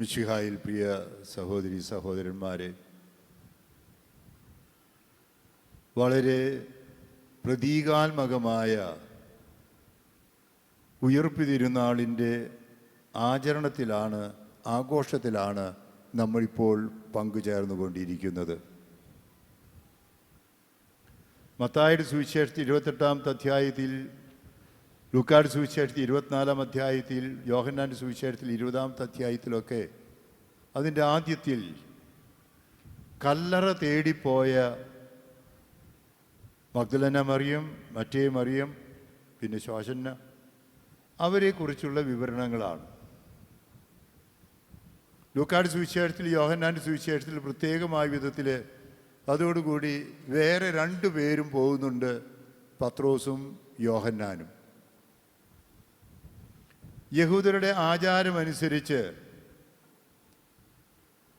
മിശിഹായിൽ പ്രിയ സഹോദരി സഹോദരന്മാരെ വളരെ പ്രതീകാത്മകമായ ഉയർപ്പ് തിരുനാളിന്റെ ആചരണത്തിലാണ് ആഘോഷത്തിലാണ് നമ്മളിപ്പോൾ പങ്കുചേർന്നുകൊണ്ടിരിക്കുന്നത്. മത്തായുടെ സുവിശേഷത്തിൽ ഇരുപത്തെട്ടാമത്തെ അധ്യായത്തിൽ ലൂക്കാട് സുവിശേഷത്തിൽ ഇരുപത്തിനാലാം അധ്യായത്തിൽ യോഹന്നാന്റെ സുവിശേഷത്തിൽ ഇരുപതാമത്തെ അധ്യായത്തിലൊക്കെ അതിന്റെ ആദ്യത്തിൽ കല്ലറ തേടിപ്പോയ മഗ്ദലന മറിയം മറ്റേ മറിയം പിന്നെ ശോശന്ന അവരെക്കുറിച്ചുള്ള വിവരണങ്ങളാണ്. ലൂക്കാട് സുവിശേഷത്തിൽ യോഹന്നാന്റെ സുവിശേഷത്തിൽ പ്രത്യേകമായ വിധത്തിൽ അതോടുകൂടി വേറെ രണ്ട് പേരും പോകുന്നുണ്ട് പത്രോസും യോഹന്നാനും. യഹൂദരുടെ ആചാരമനുസരിച്ച്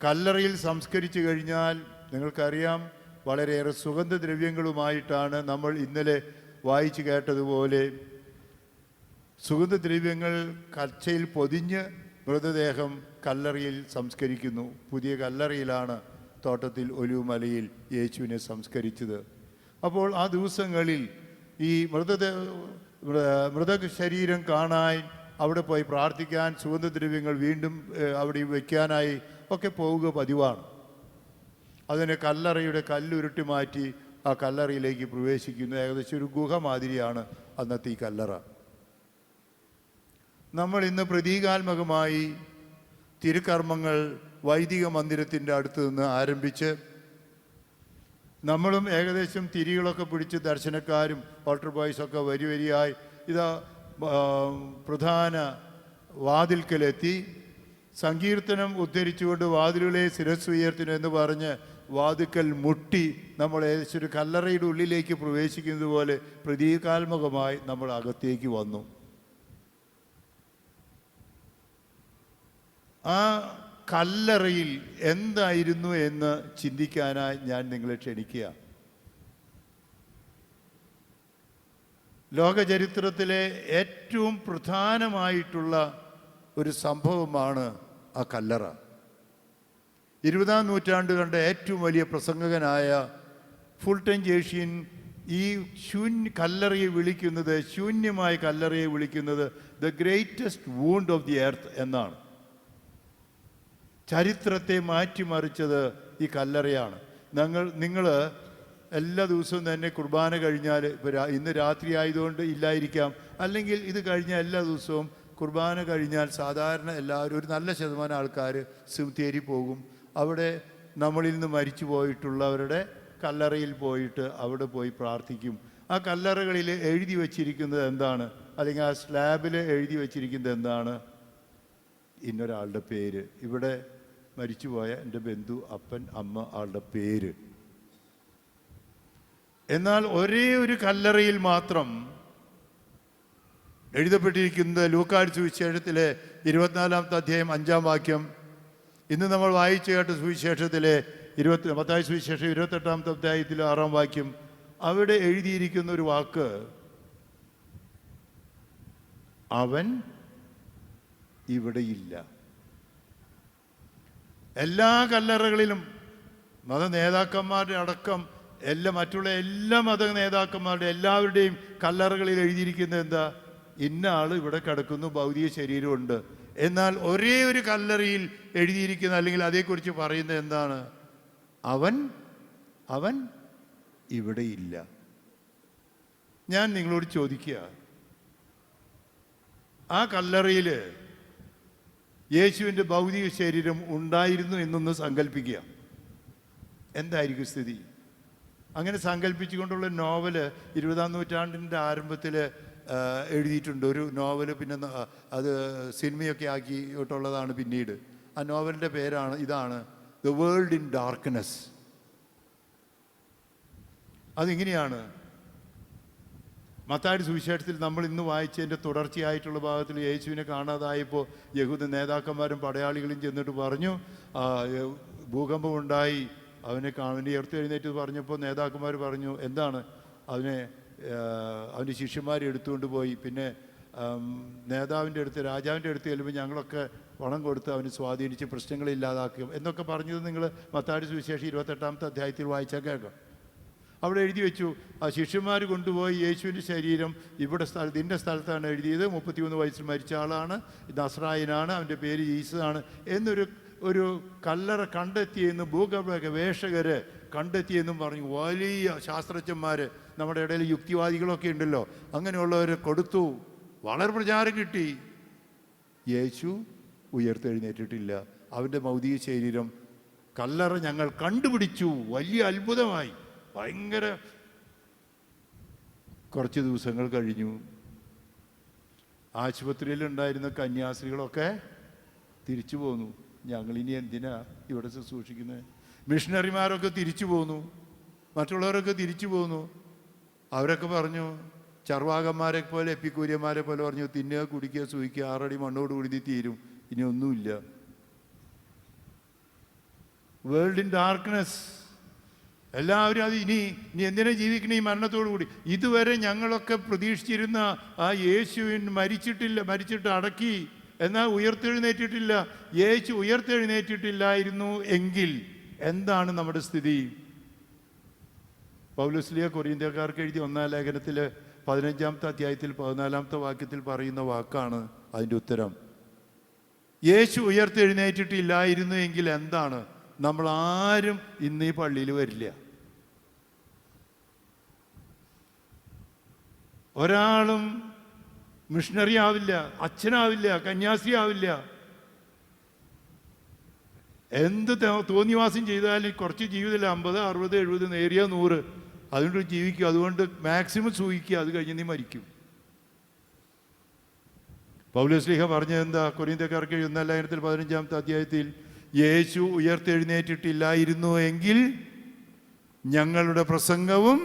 കല്ലറയിൽ സംസ്കരിച്ചു കഴിഞ്ഞാൽ നിങ്ങൾക്കറിയാം വളരെയേറെ സുഗന്ധദ്രവ്യങ്ങളുമായിട്ടാണ് നമ്മൾ ഇന്നലെ വായിച്ചു കേട്ടതുപോലെ സുഗന്ധദ്രവ്യങ്ങൾ കച്ചയിൽ പൊതിഞ്ഞ് മൃതദേഹം കല്ലറയിൽ സംസ്കരിക്കുന്നു. പുതിയ കല്ലറയിലാണ് തോട്ടത്തിൽ ഒലിവുമലയിൽ യേശുവിനെ സംസ്കരിച്ചത്. അപ്പോൾ ആ ദിവസങ്ങളിൽ ഈ മൃതദേഹ മൃത ശരീരം കാണാൻ അവിടെ പോയി പ്രാർത്ഥിക്കാൻ സുഗന്ധദ്രവ്യങ്ങൾ വീണ്ടും അവിടെ വയ്ക്കാനായി ഒക്കെ പോവുക പതിവാണ്. അതിനെ കല്ലറയുടെ കല്ലുരുട്ടി മാറ്റി ആ കല്ലറയിലേക്ക് പ്രവേശിക്കുന്നു. ഏകദേശം ഒരു ഗുഹ മാതിരിയാണ് അന്നത്തെ ഈ കല്ലറ. നമ്മൾ ഇന്ന് പ്രതീകാത്മകമായി തിരുക്കർമ്മങ്ങൾ വൈദിക മന്ദിരത്തിന്റെ അടുത്ത് നിന്ന് ആരംഭിച്ച് നമ്മളും ഏകദേശം തിരികളൊക്കെ പിടിച്ച് ദർശനക്കാരും വാട്ടർ ബോയ്സൊക്കെ വരി വരിയായി ഇതാ പ്രധാന വാതിൽക്കലെത്തി. സങ്കീർത്തനം ഉദ്ധരിച്ചുകൊണ്ട് വാതിലുകളെ ഉയർത്തുന്നു എന്ന് പറഞ്ഞ് വാതുക്കൽ മുട്ടി നമ്മൾ ഒരു കല്ലറയുടെ ഉള്ളിലേക്ക് പ്രവേശിക്കുന്നത് പോലെ പ്രതീകാത്മകമായി നമ്മൾ അകത്തേക്ക് വന്നു. ആ കല്ലറയിൽ എന്തായിരുന്നു എന്ന് ചിന്തിക്കാനായി ഞാൻ നിങ്ങളെ ക്ഷണിക്കുക ലോകചരിത്രത്തിലെ ഏറ്റവും പ്രധാനമായിട്ടുള്ള ഒരു സംഭവമാണ് ആ കല്ലറ. ഇരുപതാം നൂറ്റാണ്ട് കണ്ട ഏറ്റവും വലിയ പ്രസംഗകനായ ഫുൾ ടൈം ജേഷ്യൻ ഈ ശൂന്യ കല്ലറയെ വിളിക്കുന്നത് ശൂന്യമായ കല്ലറയെ വിളിക്കുന്നത് the greatest wound of the earth എന്നാണ്. ചരിത്രത്തെ മാറ്റിമറിച്ചത് ഈ കല്ലറയാണ്. ഞങ്ങൾ നിങ്ങൾ എല്ലാ ദിവസവും തന്നെ കുർബാന കഴിഞ്ഞാൽ ഇപ്പോൾ ഇന്ന് രാത്രി ആയതുകൊണ്ട് ഇല്ലായിരിക്കാം. അല്ലെങ്കിൽ ഇത് കഴിഞ്ഞ എല്ലാ ദിവസവും കുർബാന കഴിഞ്ഞാൽ സാധാരണ എല്ലാവരും ഒരു നല്ല ശതമാനം ആൾക്കാർ സിമിത്തേരി പോകും. അവിടെ നമ്മളിൽ നിന്ന് മരിച്ചു പോയിട്ടുള്ളവരുടെ കല്ലറയിൽ പോയിട്ട് അവിടെ പോയി പ്രാർത്ഥിക്കും. ആ കല്ലറകളിൽ എഴുതി വച്ചിരിക്കുന്നത് എന്താണ്? അല്ലെങ്കിൽ ആ സ്ലാബിൽ എഴുതി വച്ചിരിക്കുന്നത് എന്താണ്? ഇന്നൊരാളുടെ പേര്. ഇവിടെ മരിച്ചുപോയ എന്റെ ബന്ധു അപ്പൻ അമ്മ ആളുടെ പേര്. എന്നാൽ ഒരേ ഒരു കല്ലറയിൽ മാത്രം എഴുതപ്പെട്ടിരിക്കുന്നത് ലൂക്കാട് സുവിശേഷത്തിലെ ഇരുപത്തിനാലാമത്തെ അധ്യായം അഞ്ചാം വാക്യം. ഇന്ന് നമ്മൾ വായിച്ചു കേട്ട സുവിശേഷത്തിലെ ഇരുപത്തി പത്തായ സുവിശേഷം ഇരുപത്തെട്ടാമത്തെ അധ്യായത്തിലെ ആറാം വാക്യം. അവിടെ എഴുതിയിരിക്കുന്ന ഒരു വാക്ക് അവൻ ഇവിടെയില്ല എല്ലാ കല്ലറകളിലും മത നേതാക്കന്മാരുടെ അടക്കം എല്ലാ മറ്റുള്ള എല്ലാ മത നേതാക്കന്മാരുടെ എല്ലാവരുടെയും കല്ലറകളിൽ എഴുതിയിരിക്കുന്നത് എന്താ? ഇന്ന ആൾ ഇവിടെ കിടക്കുന്നു ഭൗതിക ശരീരമുണ്ട് എന്നാൽ ഒരേ ഒരു കല്ലറിയിൽ എഴുതിയിരിക്കുന്ന അല്ലെങ്കിൽ അതേക്കുറിച്ച് പറയുന്നത് എന്താണ്? അവൻ അവൻ ഇവിടെയില്ല ഞാൻ നിങ്ങളോട് ചോദിക്കുക. ആ കല്ലറയിൽ യേശുവിന്റെ ഭൗതിക ശരീരം ഉണ്ടായിരുന്നു എന്നൊന്ന് സങ്കല്പിക്കുക എന്തായിരിക്കും സ്ഥിതി? അങ്ങനെ സങ്കല്പിച്ചുകൊണ്ടുള്ള നോവൽ ഇരുപതാം നൂറ്റാണ്ടിന്റെ ആരംഭത്തിൽ എഴുതിയിട്ടുണ്ട്. ഒരു നോവൽ പിന്നെ അത് സിനിമയൊക്കെ ആക്കിയിട്ടുള്ളതാണ് പിന്നീട്. ആ നോവലിന്റെ പേരാണ് ഇതാണ് ദ വേൾഡ് ഇൻ ഡാർക്ക്നെസ് അതിങ്ങനെയാണ്. മത്താടി സുവിശേഷത്തിൽ നമ്മൾ ഇന്ന് വായിച്ചതിന്റെ തുടർച്ചയായിട്ടുള്ള ഭാഗത്തിൽ യേശുവിനെ കാണാതായപ്പോൾ യഹൂദ നേതാക്കന്മാരും പടയാളികളും ചെന്നിട്ട് പറഞ്ഞു ഭൂകമ്പമുണ്ടായി അവനെ കാണി ഉയർത്തി എഴുന്നേറ്റ് പറഞ്ഞപ്പോൾ നേതാക്കന്മാർ പറഞ്ഞു എന്താണ്? അവനെ അവന്റെ ശിഷ്യന്മാരെ എടുത്തുകൊണ്ട് പോയി. പിന്നെ നേതാവിന്റെ അടുത്ത് രാജാവിന്റെ അടുത്ത് ചെല്ലുമ്പോൾ ഞങ്ങളൊക്കെ പണം കൊടുത്ത് അവന് സ്വാധീനിച്ച് പ്രശ്നങ്ങൾ ഇല്ലാതാക്കും എന്നൊക്കെ പറഞ്ഞത് നിങ്ങൾ മത്താടി സുവിശേഷം ഇരുപത്തെട്ടാമത്തെ അധ്യായത്തിൽ വായിച്ചാൽ കേൾക്കാം. അവിടെ എഴുതി വെച്ചു ആ ശിഷ്യന്മാർ കൊണ്ടുപോയി യേശുവിന്റെ ശരീരം ഇവിടെ സ്ഥലത്ത് ഇന്ന സ്ഥലത്താണ് എഴുതിയത്. മുപ്പത്തിമൂന്ന് വയസ്സിൽ മരിച്ച ആളാണ് നസ്രായനാണ് അവന്റെ പേര് ഈസയാണ് എന്നൊരു ഒരു കല്ലറ കണ്ടെത്തിയെന്ന് ഭൂഗർഭ ഗവേഷകർ കണ്ടെത്തിയെന്നും പറഞ്ഞു. വലിയ ശാസ്ത്രജ്ഞന്മാർ നമ്മുടെ ഇടയിൽ യുക്തിവാദികളൊക്കെ ഉണ്ടല്ലോ. അങ്ങനെയുള്ളവർ കൊടുത്തു. വളരെ പ്രചാരം കിട്ടി. യേശു ഉയർത്തെഴുന്നേറ്റിട്ടില്ല. അവന്റെ ഭൗതിക ശരീരം കല്ലറ ഞങ്ങൾ കണ്ടുപിടിച്ചു. വലിയ അത്ഭുതമായി. ഭയങ്കര കുറച്ച് ദിവസങ്ങൾ കഴിഞ്ഞു. ആശുപത്രിയിൽ ഉണ്ടായിരുന്ന കന്യാസ്ത്രീകളൊക്കെ തിരിച്ചു പോന്നു. ഞങ്ങളിനി എന്തിനാ ഇവിടെ ശുശ്രൂഷിക്കുന്നത് മിഷണറിമാരൊക്കെ തിരിച്ചു പോന്നു. മറ്റുള്ളവരൊക്കെ തിരിച്ചു പോന്നു. അവരൊക്കെ പറഞ്ഞു ചർവാകന്മാരെ പോലെ എപ്പിക്കൂര്യന്മാരെ പോലെ പറഞ്ഞു തിന്നുക കുടിക്കുക സൂഹിക്കുക ആറടി മണ്ണോട് കൂടി തീരും. ഇനി ഒന്നുമില്ല. വേൾഡ് ഇൻ ഡാർക്ക്നെസ് എല്ലാവരും അത് ഇനി ഇനി എന്തിനാ ജീവിക്കണ ഈ മരണത്തോടു കൂടി? ഇതുവരെ ഞങ്ങളൊക്കെ പ്രതീക്ഷിച്ചിരുന്ന ആ യേശുവിൻ മരിച്ചിട്ടില്ല മരിച്ചിട്ട് അടക്കി. എന്നാൽ ഉയർത്തെഴുന്നേറ്റിട്ടില്ല. യേശു ഉയർത്തെഴുന്നേറ്റിട്ടില്ലായിരുന്നു എങ്കിൽ എന്താണ് നമ്മുടെ സ്ഥിതി? പൗലുസ്ലിയ കൊറിയന്ത്യക്കാർക്ക് എഴുതി ഒന്നാം ലേഖനത്തിൽ പതിനഞ്ചാമത്തെ അധ്യായത്തിൽ പതിനാലാമത്തെ വാക്യത്തിൽ പറയുന്ന വാക്കാണ് അതിന്റെ ഉത്തരം. യേശു ഉയർത്തെഴുന്നേറ്റിട്ടില്ലായിരുന്നു എങ്കിൽ എന്താണ്? നമ്മൾ ആരും ഇന്ന് ഈ പള്ളിയിൽ വരില്ല. ഒരാളും മിഷണറി ആവില്ല അച്ഛനാവില്ല കന്യാസി ആവില്ല എന്ത് തോന്നിവാസം ചെയ്താലും കുറച്ച് ജീവിതത്തിൽ അമ്പത് അറുപത് എഴുപത് നേരിയ നൂറ് അതുകൊണ്ട് ജീവിക്കും. അതുകൊണ്ട് മാക്സിമം സൂഹിക്കുക അത് കഴിഞ്ഞ് നീ മരിക്കും. പൗലശ്ലീഹ പറഞ്ഞത് എന്താ? കൊറിയന്തക്കാർക്ക് എഴുതുന്ന പതിനഞ്ചാമത്തെ അധ്യായത്തിൽ യേശു ഉയർത്തെഴുന്നേറ്റിട്ടില്ലായിരുന്നു എങ്കിൽ ഞങ്ങളുടെ പ്രസംഗവും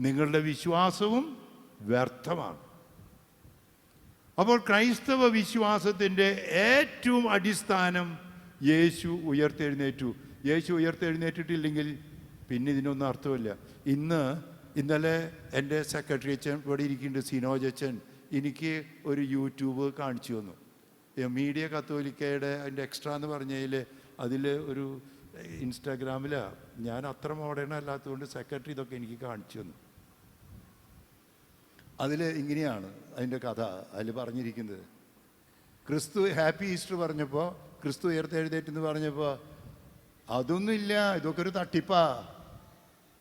നിങ്ങളുടെ വിശ്വാസവും വ്യർത്ഥമാണ്. അപ്പോൾ ക്രൈസ്തവ വിശ്വാസത്തിന്റെ ഏറ്റവും അടിസ്ഥാനം യേശു ഉയർത്തെഴുന്നേറ്റു. യേശു ഉയർത്തെഴുന്നേറ്റിട്ടില്ലെങ്കിൽ പിന്നെ ഇതിനൊന്നും അർത്ഥമില്ല. ഇന്ന് ഇന്നലെ എന്റെ സെക്രട്ടറി അച്ഛൻ ഇവിടെ ഇരിക്കുന്നുണ്ട് സിനോജ് അച്ഛൻ. എനിക്ക് ഒരു യൂട്യൂബ് കാണിച്ചു തന്നു. മീഡിയ കത്തോലിക്കയുടെ അതിന്റെ എക്സ്ട്രാ എന്ന് പറഞ്ഞതിൽ അതിൽ ഒരു ഇൻസ്റ്റാഗ്രാമിലാണ് ഞാൻ അത്ര മോഡേൺ അല്ലാത്തതുകൊണ്ട് സെക്രട്ടറി ഇതൊക്കെ എനിക്ക് കാണിച്ചു തന്നു. അതിൽ ഇങ്ങനെയാണ് അതിന്റെ കഥ അതിൽ പറഞ്ഞിരിക്കുന്നത്. ക്രിസ്തു ഹാപ്പി ഈസ്റ്റർ പറഞ്ഞപ്പോൾ ക്രിസ്തു ഉയർത്തെഴുന്നേറ്റെന്ന് പറഞ്ഞപ്പോൾ അതൊന്നുമില്ല ഇതൊക്കെ ഒരു തട്ടിപ്പാ.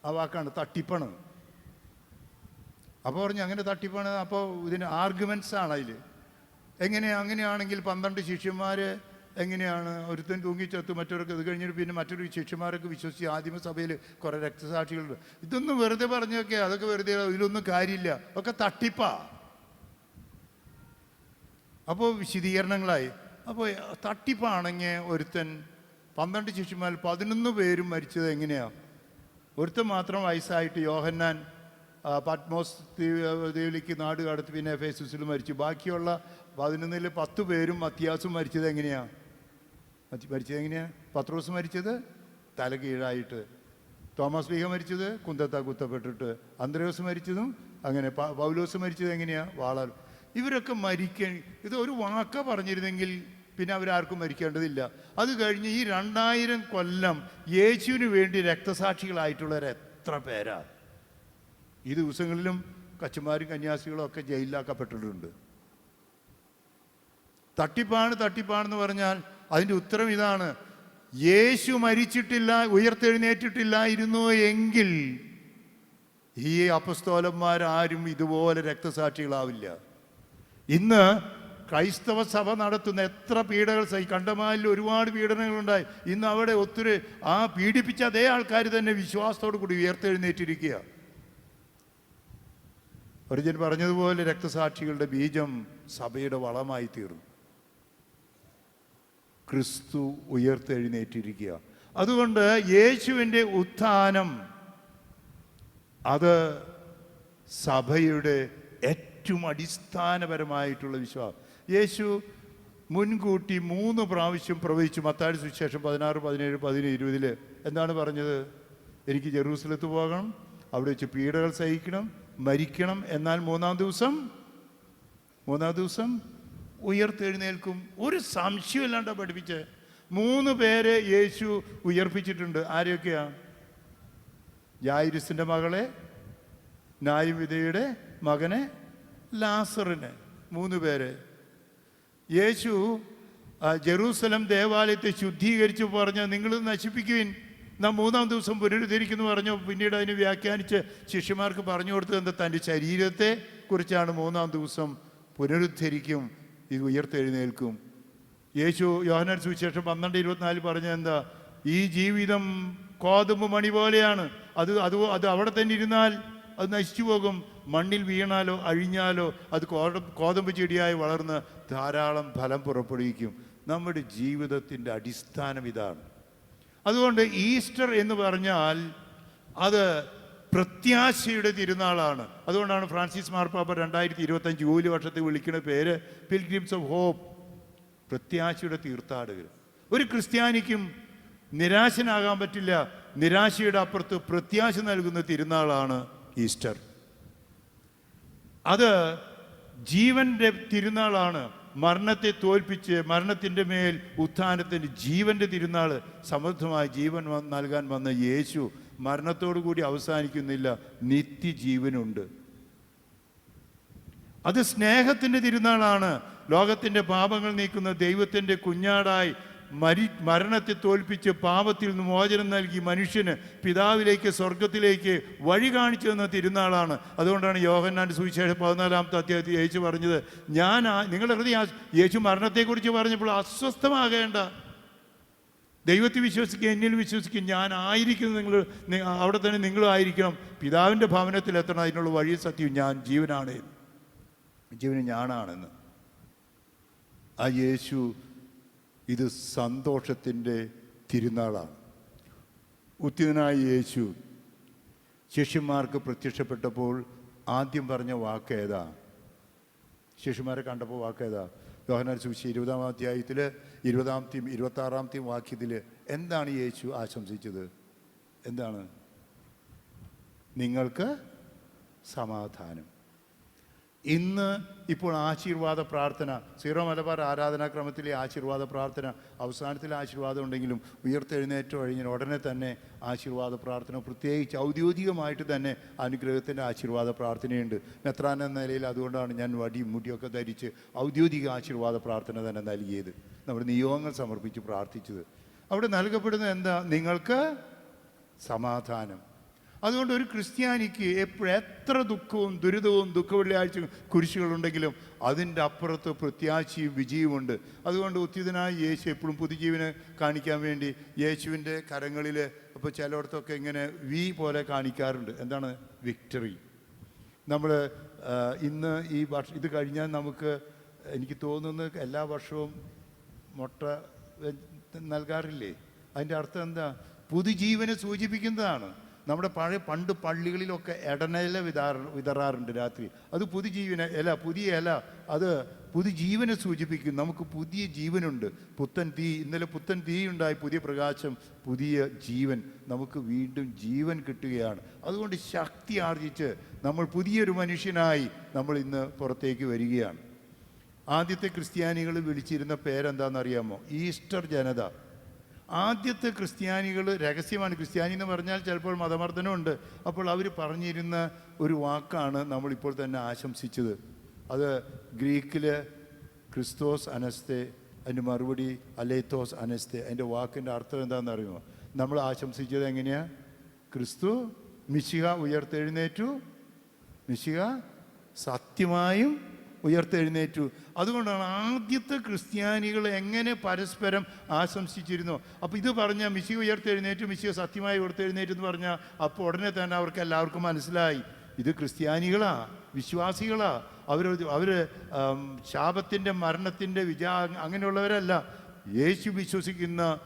ആ വാക്കാണ് തട്ടിപ്പാണ്. അപ്പോൾ പറഞ്ഞു അങ്ങനെ തട്ടിപ്പാണ്. അപ്പോൾ ഇതിന് ആർഗ്യുമെന്റ്സ് ആണ് അതിൽ എങ്ങനെയാണ് അങ്ങനെയാണെങ്കിൽ പന്ത്രണ്ട് ശിഷ്യന്മാർ എങ്ങനെയാണ് ഒരുത്തൻ തൂങ്ങിച്ചത്ത് മറ്റവർക്ക് ഇത് കഴിഞ്ഞിട്ട് പിന്നെ മറ്റൊരു ശിഷ്യന്മാരൊക്കെ വിശ്വസിച്ച് ആദിമസഭയിൽ കുറേ രക്തസാക്ഷികളുണ്ട്. ഇതൊന്നും വെറുതെ പറഞ്ഞൊക്കെ അതൊക്കെ വെറുതെ ഇതിലൊന്നും കാര്യമില്ല. ഒക്കെ തട്ടിപ്പാ. അപ്പോൾ വിശദീകരണങ്ങളായി. അപ്പോൾ തട്ടിപ്പാണെങ്കിൽ ഒരുത്തൻ പന്ത്രണ്ട് ശിഷ്യന്മാർ പതിനൊന്ന് പേരും മരിച്ചത് എങ്ങനെയാണ് ഒരുത്തൻ മാത്രം വയസ്സായിട്ട് യോഹന്നാൻ പത്മോസ് ദേവിലേക്ക് നാട് കടത്തി പിന്നെ ഫേസുസിൽ മരിച്ചു. ബാക്കിയുള്ള പതിനൊന്നിൽ പത്ത് പേരും അത്യാസം മരിച്ചത് എങ്ങനെയാ? മറ്റ് മരിച്ചത് എങ്ങനെയാണ് പത്രോസ് മരിച്ചത്? തല കീഴായിട്ട്. തോമസ് ബീഹ മരിച്ചത്? കുന്തത്ത കുത്തപ്പെട്ടിട്ട്. അന്ത്രയോസ് മരിച്ചതും അങ്ങനെ. പൗലോസ് മരിച്ചത് എങ്ങനെയാണ് വാളാൽ ഇവരൊക്കെ മരിക്കാൻ ഇത് ഒരു വാക്ക പറഞ്ഞിരുന്നെങ്കിൽ പിന്നെ അവരാർക്കും മരിക്കേണ്ടതില്ല. അത് കഴിഞ്ഞ് ഈ രണ്ടായിരം കൊല്ലം യേശുവിന് വേണ്ടി രക്തസാക്ഷികളായിട്ടുള്ളവർ എത്ര പേരാ? ഈ ദിവസങ്ങളിലും കച്ചുമാരും കന്യാസികളും ഒക്കെ ജയിലിലാക്കപ്പെട്ടിട്ടുണ്ട്. തട്ടിപ്പാണ് തട്ടിപ്പാണെന്ന് പറഞ്ഞാൽ അതിന്റെ ഉത്തരം ഇതാണ്. യേശു മരിച്ചിട്ടില്ല ഉയർത്തെഴുന്നേറ്റിട്ടില്ലായിരുന്നു എങ്കിൽ ഈ അപസ്തോലന്മാരാരും ഇതുപോലെ രക്തസാക്ഷികളാവില്ല. ഇന്ന് ക്രൈസ്തവ സഭ നടത്തുന്ന എത്ര പീഡകൾ സഹി കണ്ടമാലിൽ ഒരുപാട് പീഡനങ്ങളുണ്ടായി. ഇന്ന് അവിടെ ഒത്തിരി ആ പീഡിപ്പിച്ച അതേ ആൾക്കാർ തന്നെ വിശ്വാസത്തോടു കൂടി ഉയർത്തെഴുന്നേറ്റിരിക്കുക. ഒരിജൻ പറഞ്ഞതുപോലെ രക്തസാക്ഷികളുടെ ബീജം സഭയുടെ വളമായി തീർന്നു ക്രിസ്തു ഉയർത്തെഴുന്നേറ്റിരിക്കുക. അതുകൊണ്ട് യേശുവിന്റെ ഉത്ഥാനം അത് സഭയുടെ ഏറ്റവും അടിസ്ഥാനപരമായിട്ടുള്ള വിശ്വാസം. യേശു മുൻകൂട്ടി മൂന്ന് പ്രാവശ്യം പ്രവചിച്ചു മത്താടി സുവിശേഷം പതിനാറ് പതിനേഴ് പതിനേഴ് ഇരുപതിൽ എന്താണ് പറഞ്ഞത്? എനിക്ക് ജെറൂസലത്ത് പോകണം അവിടെ വെച്ച് പീഡകൾ സഹിക്കണം മരിക്കണം. എന്നാൽ മൂന്നാം ദിവസം മൂന്നാം ദിവസം ഉയർത്തെഴുന്നേൽക്കും. ഒരു സംശയമില്ലാണ്ട പഠിപ്പിച്ച് മൂന്ന് പേരെ യേശു ഉയർപ്പിച്ചിട്ടുണ്ട്. ആരെയൊക്കെയാ? ജായിരിസിന്റെ മകളെ നായുവിധയുടെ മകനെ ലാസറിനെ മൂന്ന് പേരെ. യേശു ജെറൂസലം ദേവാലയത്തെ ശുദ്ധീകരിച്ച് പറഞ്ഞ് നിങ്ങൾ നശിപ്പിക്കുവിൻ. നാം മൂന്നാം ദിവസം പുനരുദ്ധരിക്കുന്നു പറഞ്ഞു പിന്നീട് അതിന് വ്യാഖ്യാനിച്ച് ശിഷ്യന്മാർക്ക് പറഞ്ഞു കൊടുത്തത് എന്താ? തന്റെ ശരീരത്തെ കുറിച്ചാണ് മൂന്നാം ദിവസം പുനരുദ്ധരിക്കും. ഇത് ഉയർത്തെഴുന്നേൽക്കും യേശു യോഹനൻ സുവിശേഷം പന്ത്രണ്ട് ഇരുപത്തിനാല് പറഞ്ഞ എന്താ? ഈ ജീവിതം കോതമ്പ് മണി പോലെയാണ്. അത് അത് അത് അവിടെ തന്നെ ഇരുന്നാൽ അത് നശിച്ചു പോകും. മണ്ണിൽ വീണാലോ അഴിഞ്ഞാലോ അത് കോതമ്പ് ചെടിയായി വളർന്ന് ധാരാളം ഫലം പുറപ്പെടുവിക്കും. നമ്മുടെ ജീവിതത്തിന്റെ അടിസ്ഥാനം ഇതാണ്. അതുകൊണ്ട് ഈസ്റ്റർ എന്ന് പറഞ്ഞാൽ അത് പ്രത്യാശയുടെ തിരുനാളാണ്. അതുകൊണ്ടാണ് ഫ്രാൻസിസ് മാർപ്പാപ്പ രണ്ടായിരത്തി ഇരുപത്തഞ്ച് ജൂലൈ വർഷത്തിൽ വിളിക്കുന്ന പേര് പിൽഗ്രിംസ് ഓഫ് ഹോപ്പ് പ്രത്യാശയുടെ തീർത്ഥാടകർ. ഒരു ക്രിസ്ത്യാനിക്കും നിരാശനാകാൻ പറ്റില്ല. നിരാശയുടെ അപ്പുറത്ത് പ്രത്യാശ നൽകുന്ന തിരുനാളാണ് ഈസ്റ്റർ. അത് ജീവന്റെ തിരുനാളാണ്. മരണത്തെ തോൽപ്പിച്ച് മരണത്തിന്റെ മേൽ ഉത്ഥാനത്തിന്റെ ജീവന്റെ തിരുനാൾ സമൃദ്ധമായ ജീവൻ നൽകാൻ വന്ന യേശു മരണത്തോടു കൂടി അവസാനിക്കുന്നില്ല. നിത്യജീവനുണ്ട്. അത് സ്നേഹത്തിന്റെ തിരുനാളാണ്. ലോകത്തിന്റെ പാപങ്ങൾ നീക്കുന്ന ദൈവത്തിന്റെ കുഞ്ഞാടായി മരി മരണത്തെ തോൽപ്പിച്ച് പാപത്തിൽ നിന്ന് മോചനം നൽകി മനുഷ്യന് പിതാവിലേക്ക് സ്വർഗത്തിലേക്ക് വഴി കാണിച്ചു തന്ന തിരുനാളാണ്. അതുകൊണ്ടാണ് യോഹന്നാന്റെ സുവിശേഷം പതിനാലാമത്തെ അധ്യായത്തിൽ യേശു പറഞ്ഞത് ഞാൻ നിങ്ങളുടെ ഹൃദയം യേശു മരണത്തെക്കുറിച്ച് പറഞ്ഞപ്പോൾ അസ്വസ്ഥമാകേണ്ട. ദൈവത്തിൽ വിശ്വസിക്കുക എന്നിൽ വിശ്വസിക്കുക ഞാൻ ആയിരിക്കും നിങ്ങൾ അവിടെ തന്നെ നിങ്ങളും ആയിരിക്കണം. പിതാവിന്റെ ഭവനത്തിൽ എത്തണം അതിനുള്ള വഴി സത്യം ഞാൻ ജീവനാണ്. ജീവന് ഞാനാണെന്ന്. ആ യേശു ഇത് സന്തോഷത്തിന്റെ തിരുനാളാണ്. ഉത്തിനായ യേശു ശിഷ്യന്മാർക്ക് പ്രത്യക്ഷപ്പെട്ടപ്പോൾ ആദ്യം പറഞ്ഞ വാക്ക് ഏതാ? ശിഷ്യന്മാരെ കണ്ടപ്പോൾ വാക്ക് ഏതാ? യോഹനാൻ സുവിശേഷം ഇരുപതാം അധ്യായത്തിൽ ഇരുപതാമത്തെയും ഇരുപത്താറാമത്തെയും വാക്യത്തിൽ എന്താണ് യേശു ആശംസിച്ചത്? എന്താണ്? നിങ്ങൾക്ക് സമാധാനം. ഇന്ന് ഇപ്പോൾ ആശീർവാദ പ്രാർത്ഥന സീറോ മലബാർ ആരാധനാക്രമത്തിലെ ആശീർവാദ പ്രാർത്ഥന അവസാനത്തിൽ ആശീർവാദം ഉണ്ടെങ്കിലും ഉയർത്തെഴുന്നേറ്റം കഴിഞ്ഞാൽ ഉടനെ തന്നെ ആശീർവാദ പ്രാർത്ഥന പ്രത്യേകിച്ച് ഔദ്യോഗികമായിട്ട് തന്നെ അനുഗ്രഹത്തിന്റെ ആശീർവാദ പ്രാർത്ഥനയുണ്ട്. മെത്രാൻ എന്ന നിലയിൽ അതുകൊണ്ടാണ് ഞാൻ വടിയും മുടിയൊക്കെ ധരിച്ച് ഔദ്യോഗിക ആശീർവാദ പ്രാർത്ഥന തന്നെ നൽകിയത്. നമ്മുടെ നിയോഗങ്ങൾ സമർപ്പിച്ച് പ്രാർത്ഥിച്ചത്. അവിടെ നൽകപ്പെടുന്നത് എന്താ? നിങ്ങൾക്ക് സമാധാനം. അതുകൊണ്ട് ഒരു ക്രിസ്ത്യാനിക്ക് എപ്പോഴും എത്ര ദുഃഖവും ദുരിതവും ദുഃഖവെള്ളിയാഴ്ച കുരിശുകളുണ്ടെങ്കിലും അതിന്റെ അപ്പുറത്ത് പ്രത്യാശയും വിജയവുമുണ്ട്. അതുകൊണ്ട് ഉത്തിതനായ യേശു എപ്പോഴും പുതുജീവന് കാണിക്കാൻ വേണ്ടി യേശുവിന്റെ കരങ്ങളിൽ ഇപ്പോൾ ചിലയിടത്തൊക്കെ ഇങ്ങനെ വി പോലെ കാണിക്കാറുണ്ട്. എന്താണ്? വിക്ടറി നമ്മൾ ഇന്ന് ഈ വർഷ ഇത് കഴിഞ്ഞാൽ നമുക്ക് എനിക്ക് തോന്നുന്നു എല്ലാ വർഷവും മുട്ട നൽകാറില്ലേ? അതിന്റെ അർത്ഥം എന്താ? പുതുജീവനെ സൂചിപ്പിക്കുന്നതാണ്. നമ്മുടെ പഴയ പണ്ട് പള്ളികളിലൊക്കെ ഇടനില വിതാറ വിതറാറുണ്ട് രാത്രി. അത് പുതുജീവന ഇല പുതിയ ഇല. അത് പുതുജീവനെ സൂചിപ്പിക്കും നമുക്ക് പുതിയ ജീവനുണ്ട്. പുത്തൻ തീ ഇന്നലെ പുത്തൻ തീ ഉണ്ടായി പുതിയ പ്രകാശം പുതിയ ജീവൻ. നമുക്ക് വീണ്ടും ജീവൻ കിട്ടുകയാണ്. അതുകൊണ്ട് ശക്തി ആർജിച്ച് നമ്മൾ പുതിയൊരു മനുഷ്യനായി നമ്മൾ ഇന്ന് പുറത്തേക്ക് വരികയാണ്. ആദ്യത്തെ ക്രിസ്ത്യാനികൾ വിളിച്ചിരുന്ന പേരെന്താണെന്നറിയാമോ? ഈസ്റ്റർ ജനത. ആദ്യത്തെ ക്രിസ്ത്യാനികൾ രഹസ്യമാണ്. ക്രിസ്ത്യാനി എന്ന് പറഞ്ഞാൽ ചിലപ്പോൾ മതമർദ്ദനമുണ്ട്. അപ്പോൾ അവർ പറഞ്ഞിരുന്ന ഒരു വാക്കാണ് നമ്മളിപ്പോൾ തന്നെ ആശംസിച്ചത്. അത് ഗ്രീക്കിൽ ക്രിസ്തോസ് അനസ്തെ അതിന്റെ മറുപടി അലേത്തോസ് അനസ്തെ. അതിന്റെ വാക്കിന്റെ അർത്ഥം എന്താണെന്ന് അറിയുമോ നമ്മൾ ആശംസിച്ചത് എങ്ങനെയാണ് ക്രിസ്തു മിശിക ഉയർത്തെഴുന്നേറ്റു. മിശിക സത്യമായും ഉയർത്തെഴുന്നേറ്റു. അതുകൊണ്ടാണ് ആദ്യത്തെ ക്രിസ്ത്യാനികൾ എങ്ങനെ പരസ്പരം ആശംസിച്ചിരുന്നു. അപ്പോൾ ഇത് പറഞ്ഞാൽ മിശി ഉയർത്തെഴുന്നേറ്റു മിശിയെ സത്യമായി ഉയർത്തെഴുന്നേറ്റു എന്ന് പറഞ്ഞാൽ അപ്പോൾ ഉടനെ തന്നെ അവർക്ക് എല്ലാവർക്കും മനസ്സിലായി. ഇത് ക്രിസ്ത്യാനികളാ വിശ്വാസികളാ. അവർ അവർ ശാപത്തിന്റെ മരണത്തിന്റെ വിചാ അങ്ങനെയുള്ളവരല്ല. യേശു വിശ്വസിക്കുന്ന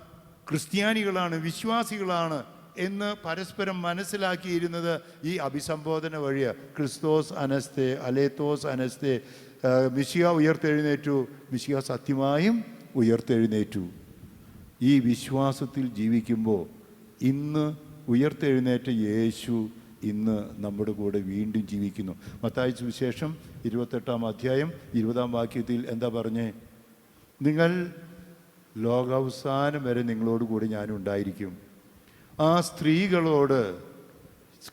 ക്രിസ്ത്യാനികളാണ് വിശ്വാസികളാണ് എന്ന് പരസ്പരം മനസ്സിലാക്കിയിരുന്നത് ഈ അഭിസംബോധന വഴിയാണ് ക്രിസ്തോസ് അനസ്തേ അലേത്തോസ് അനസ്തെ. ആ, മിശിഹ ഉയർത്തെഴുന്നേറ്റു. മിശിഹ സത്യമായും ഉയർത്തെഴുന്നേറ്റു. ഈ വിശ്വാസത്തിൽ ജീവിക്കുമ്പോൾ ഇന്ന് ഉയർത്തെഴുന്നേറ്റ യേശു ഇന്ന് നമ്മുടെ കൂടെ വീണ്ടും ജീവിക്കുന്നു. മത്തായി സുവിശേഷം ഇരുപത്തെട്ടാം അധ്യായം ഇരുപതാം വാക്യത്തിൽ എന്താ പറഞ്ഞേ? നിങ്ങൾ ലോകാവസാനം വരെ നിങ്ങളോട് കൂടി ഞാനുണ്ടായിരിക്കും ആ സ്ത്രീകളോട്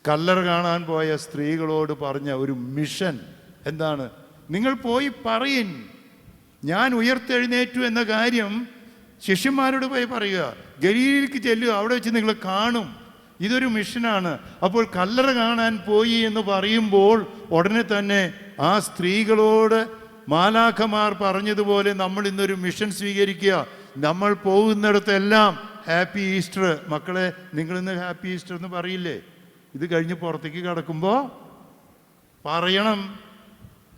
കല്ലറ കാണാൻ പോയ സ്ത്രീകളോട് പറഞ്ഞ ഒരു മിഷൻ എന്താണ്? നിങ്ങൾ പോയി പറയിൻ ഞാൻ ഉയർത്തെഴുന്നേറ്റു എന്ന കാര്യം ശിഷ്യന്മാരോട് പോയി പറയുക. ഗലീലിലേക്ക് ചെല്ലുക. അവിടെ വെച്ച് നിങ്ങൾ കാണും. ഇതൊരു മിഷനാണ്. അപ്പോൾ കല്ലറ കാണാൻ പോയി എന്ന് പറയുമ്പോൾ ഉടനെ തന്നെ ആ സ്ത്രീകളോട് മാലാഖമാർ പറഞ്ഞതുപോലെ നമ്മൾ ഇന്നൊരു മിഷൻ സ്വീകരിക്കുക. നമ്മൾ പോകുന്നിടത്തെല്ലാം ഹാപ്പി ഈസ്റ്റർ. മക്കളെ നിങ്ങളിന്ന് ഹാപ്പി ഈസ്റ്റർ എന്ന് പറയില്ലേ? ഇത് കഴിഞ്ഞ് പുറത്തേക്ക് കടക്കുമ്പോൾ പറയണം.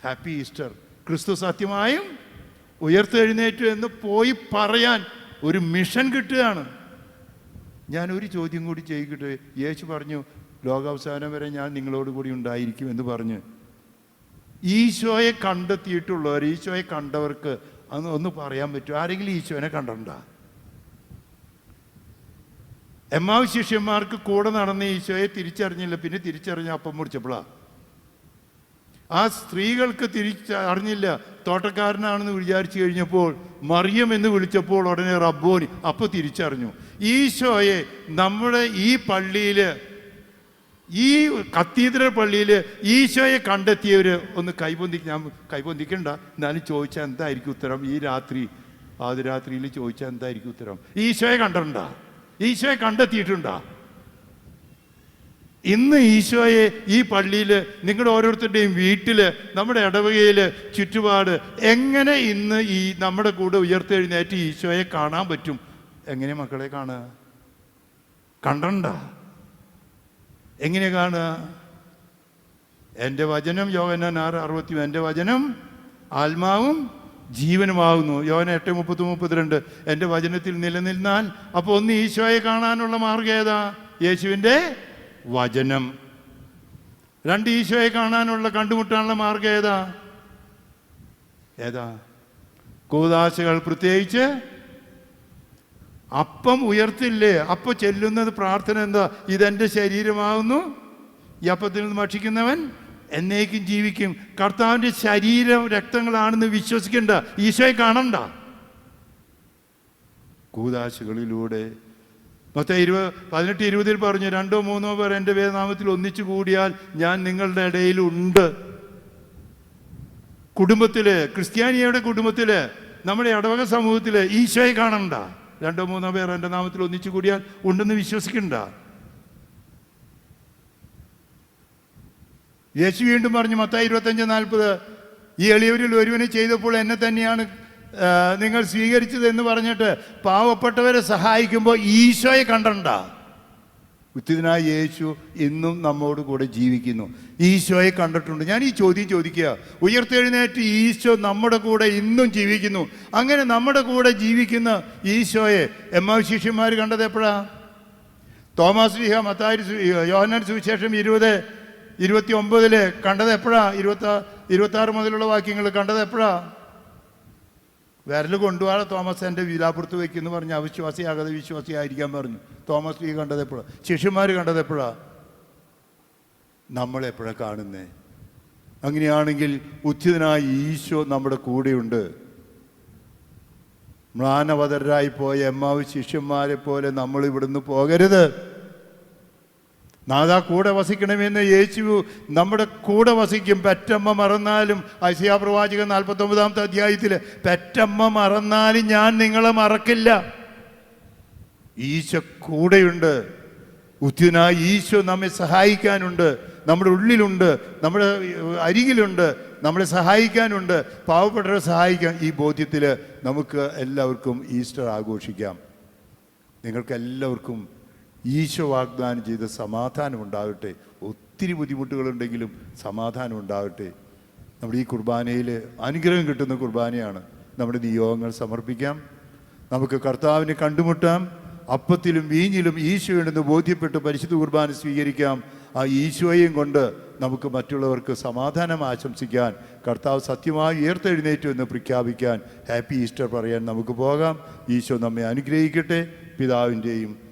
ഹാപ്പി ഈസ്റ്റർ ക്രിസ്തു സത്യമായും ഉയർത്തെഴുന്നേറ്റു എന്ന് പോയി പറയാൻ ഒരു മിഷൻ കിട്ടുകയാണ്. ഞാൻ ഒരു ചോദ്യം കൂടി ചെയ്യിക്കട്ടെ യേശു പറഞ്ഞു ലോകാവസാനം വരെ ഞാൻ നിങ്ങളോട് കൂടി ഉണ്ടായിരിക്കും എന്ന് പറഞ്ഞ്. ഈശോയെ കണ്ടെത്തിയിട്ടുള്ളവർ ഈശോയെ കണ്ടവർക്ക് അന്ന് ഒന്ന് പറയാൻ പറ്റുമോ ആരെങ്കിലും ഈശോനെ കണ്ടിട്ടുണ്ടോ? എമ്മാവ് ശിഷ്യന്മാർക്ക് കൂടെ നടന്ന ഈശോയെ തിരിച്ചറിഞ്ഞില്ല. പിന്നെ തിരിച്ചറിഞ്ഞ അപ്പം മുറിച്ചപ്പോഴാ? ആ സ്ത്രീകൾക്ക് തിരിച്ച് അറിഞ്ഞില്ല തോട്ടക്കാരനാണെന്ന് വിചാരിച്ചു കഴിഞ്ഞപ്പോൾ മറിയം എന്ന് വിളിച്ചപ്പോൾ ഉടനെ റബ്ബോനി അപ്പോൾ തിരിച്ചറിഞ്ഞു. ഈശോയെ നമ്മുടെ ഈ പള്ളിയിൽ ഈ കത്തീദ്രൽ പള്ളിയിൽ ഈശോയെ കണ്ടെത്തിയവർ ഒന്ന് കൈപൊന്തി ഞാൻ കൈപൊന്തിക്കണ്ട എന്നാലും ചോദിച്ചാൽ എന്തായിരിക്കും ഉത്തരം? ഈ രാത്രി ആദ്യ രാത്രിയിൽ ചോദിച്ചാൽ എന്തായിരിക്കും ഉത്തരം? ഈശോയെ കണ്ടിട്ടുണ്ടാ? ഈശോയെ കണ്ടെത്തിയിട്ടുണ്ടാ? ഇന്ന് ഈശോയെ ഈ പള്ളിയിൽ നിങ്ങളുടെ ഓരോരുത്തരുടെയും വീട്ടിൽ നമ്മുടെ ഇടവകയിൽ ചുറ്റുപാട് എങ്ങനെ ഇന്ന് ഈ നമ്മുടെ കൂടെ ഉയർത്തെഴുന്നേറ്റ് ഈശോയെ കാണാൻ പറ്റും? എങ്ങനെ മക്കളെ കാണുക? കണ്ടണ്ട എങ്ങനെ കാണുക? എന്റെ വചനം യോഗന ആറ് അറുപത്തി എന്റെ വചനം ആത്മാവും ജീവനുമാകുന്നു. യോഹന എട്ട് മുപ്പത്തി മുപ്പത്തിരണ്ട്. എന്റെ വചനത്തിൽ നിലനിന്നാൽ അപ്പോൾ ഒന്ന് ഈശോയെ കാണാനുള്ള മാർഗം ഏതാ? യേശുവിന്റെ വചനം. രണ്ട് ഈശോയെ കാണാനുള്ള കണ്ടുമുട്ടാനുള്ള മാർഗം ഏതാ? ഏതാ? കൂതാശകൾ പ്രത്യേകിച്ച് അപ്പം ഉയർത്തില്ലേ? അപ്പം ചെല്ലുന്നത് പ്രാർത്ഥന എന്താ? ഇതെന്റെ ശരീരമാകുന്നു ഈ അപ്പത്തിൽ നിന്ന് ഭക്ഷിക്കുന്നവൻ എന്നേക്കും ജീവിക്കും. കർത്താവിന്റെ ശരീരം രക്തങ്ങളാണെന്ന് വിശ്വസിക്കണ്ട. ഈശോയെ കാണണ്ട. കൂതാശകളിലൂടെ മൊത്തം ഇരുപത് പതിനെട്ട് ഇരുപതിൽ പറഞ്ഞു രണ്ടോ മൂന്നോ പേർ എന്റെ വേദനാമത്തിൽ ഒന്നിച്ചു കൂടിയാൽ ഞാൻ നിങ്ങളുടെ ഇടയിൽ ഉണ്ട് കുടുംബത്തിൽ ക്രിസ്ത്യാനിയുടെ കുടുംബത്തിൽ നമ്മുടെ ഇടവക സമൂഹത്തിൽ ഈശോയെ കാണണ്ട. രണ്ടോ മൂന്നോ പേർ എന്റെ നാമത്തിൽ ഒന്നിച്ചു കൂടിയാൽ ഉണ്ടെന്ന് വിശ്വസിക്കണ്ട. യേശു വീണ്ടും പറഞ്ഞു മത്തായി ഇരുപത്തഞ്ച് നാൽപ്പത് ഈ എളിയവരിൽ ഒരുവനെ ചെയ്തപ്പോൾ എന്നെ തന്നെയാണ് നിങ്ങൾ സ്വീകരിച്ചത് എന്ന് പറഞ്ഞിട്ട് പാവപ്പെട്ടവരെ സഹായിക്കുമ്പോൾ ഈശോയെ കണ്ടണ്ട ഉത്തിനായ യേശു ഇന്നും നമ്മോട് കൂടെ ജീവിക്കുന്നു. ഈശോയെ കണ്ടിട്ടുണ്ട്. ഞാൻ ഈ ചോദ്യം ചോദിക്കുക. ഉയർത്തെഴുന്നേറ്റ് ഈശോ നമ്മുടെ കൂടെ ഇന്നും ജീവിക്കുന്നു. അങ്ങനെ നമ്മുടെ കൂടെ ജീവിക്കുന്ന ഈശോയെ എം ഐ ശിഷ്യന്മാർ കണ്ടത് എപ്പോഴാ? തോമസ് ലിഹ മത്തായി യോഹനാൻ സുവിശേഷം ഇരുപത് ഇരുപത്തി ഒമ്പതിൽ കണ്ടത് എപ്പോഴാ? ഇരുപത്തി ഇരുപത്തി ആറ് മുതലുള്ള വാക്യങ്ങൾ കണ്ടത് എപ്പോഴാ? വിരൽ കൊണ്ടുപോകാതെ തോമസ് എന്റെ വീലാപ്പുറത്ത് വയ്ക്കുമെന്ന് പറഞ്ഞ് അവിശ്വാസിയാകാതെ വിശ്വാസിയായിരിക്കാൻ പറഞ്ഞു. തോമസ് ലീ കണ്ടത് എപ്പോഴാണ് ശിഷ്യന്മാർ കണ്ടത് എപ്പോഴാണ് നമ്മളെപ്പോഴാണ് കാണുന്നേ? അങ്ങനെയാണെങ്കിൽ ഉച്ചിതനായ ഈശോ നമ്മുടെ കൂടെയുണ്ട്. മ്ലാനവതരായി പോയ എമ്മാവ് ശിഷ്യന്മാരെ പോലെ നമ്മൾ ഇവിടുന്ന് പോകരുത്. നാദാ കൂടെ വസിക്കണമെന്ന് യേശു നമ്മുടെ കൂടെ വസിക്കും. പെറ്റമ്മ മറന്നാലും ഐസിയാ പ്രവാചകൻ നാൽപ്പത്തി ഒമ്പതാമത്തെ അധ്യായത്തിൽ പെറ്റമ്മ മറന്നാലും ഞാൻ നിങ്ങളെ മറക്കില്ല. ഈശോ കൂടെയുണ്ട്. ഉദ്യനായ ഈശോ നമ്മെ സഹായിക്കാനുണ്ട്. നമ്മുടെ ഉള്ളിലുണ്ട്. നമ്മുടെ അരികിലുണ്ട്. നമ്മളെ സഹായിക്കാനുണ്ട്. പാവപ്പെട്ടവരെ സഹായിക്കാൻ ഈ ബോധ്യത്തിൽ നമുക്ക് എല്ലാവർക്കും ഈസ്റ്റർ ആഘോഷിക്കാം. നിങ്ങൾക്ക് എല്ലാവർക്കും ഈശോ വാഗ്ദാനം ചെയ്ത സമാധാനം ഉണ്ടാവട്ടെ ഒത്തിരി ബുദ്ധിമുട്ടുകളുണ്ടെങ്കിലും സമാധാനം ഉണ്ടാവട്ടെ നമ്മുടെ ഈ കുർബാനയിൽ അനുഗ്രഹം കിട്ടുന്ന കുർബാനയാണ്. നമ്മുടെ നിയോഗങ്ങൾ സമർപ്പിക്കാം. നമുക്ക് കർത്താവിനെ കണ്ടുമുട്ടാം. അപ്പത്തിലും വീഞ്ഞിലും ഈശോയുണ്ടെന്ന് ബോധ്യപ്പെട്ട് പരിശുദ്ധ കുർബാന സ്വീകരിക്കാം. ആ ഈശോയെയും കൊണ്ട് നമുക്ക് മറ്റുള്ളവർക്ക് സമാധാനം ആശംസിക്കാൻ കർത്താവ് സത്യമായി ഉയർത്തെഴുന്നേറ്റു എന്ന് പ്രഖ്യാപിക്കാൻ ഹാപ്പി ഈസ്റ്റർ പറയാൻ നമുക്ക് പോകാം. ഈശോ നമ്മെ അനുഗ്രഹിക്കട്ടെ. പിതാവിന്റെയും